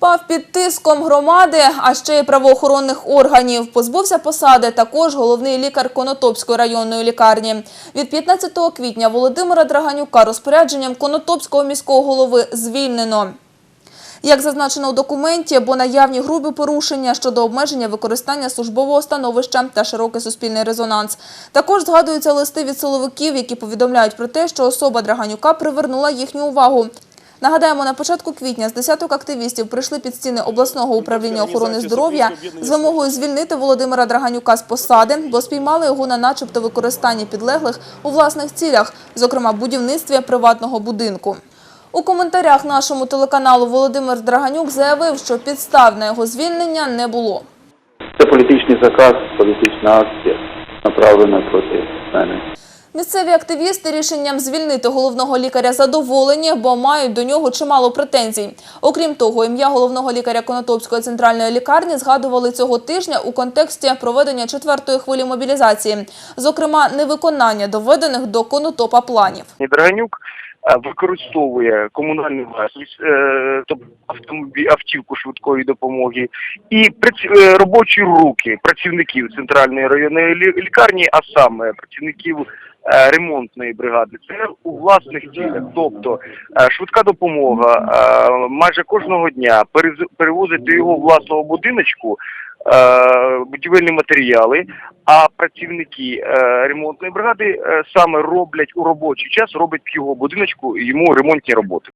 Пав під тиском громади, а ще й правоохоронних органів. Позбувся посади також головний лікар Конотопської районної лікарні. Від 15 квітня Володимира Драганюка розпорядженням Конотопського міського голови звільнено. Як зазначено у документі, бо наявні грубі порушення щодо обмеження використання службового становища та широкий суспільний резонанс. Також згадуються листи від силовиків, які повідомляють про те, що особа Драганюка привернула їхню увагу. Нагадаємо, на початку квітня з десяток активістів прийшли під стіни обласного управління охорони здоров'я з вимогою звільнити Володимира Драганюка з посади, бо спіймали його на начебто використанні підлеглих у власних цілях, зокрема будівництві приватного будинку. У коментарях нашому телеканалу Володимир Драганюк заявив, що підстав на його звільнення не було. Це політичний заказ, політична акція, направлена проти мене. Місцеві активісти рішенням звільнити головного лікаря задоволені, бо мають до нього чимало претензій. Окрім того, ім'я головного лікаря Конотопської центральної лікарні згадували цього тижня у контексті проведення четвертої хвилі мобілізації, зокрема, невиконання доведених до Конотопа планів. Драганюк е, використовує комунальну власність, е, тобто автівку швидкої допомоги, і е, робочі руки працівників центральної районної лі- лікарні, а саме працівників ремонтної бригади, це у власних цілях. Тобто е, швидка допомога е, майже кожного дня перевозить до його власного будиночку е, будівельні матеріали, а працівники е, ремонтної бригади е, саме роблять у робочий час, роблять в його будиночку йому ремонтні роботи.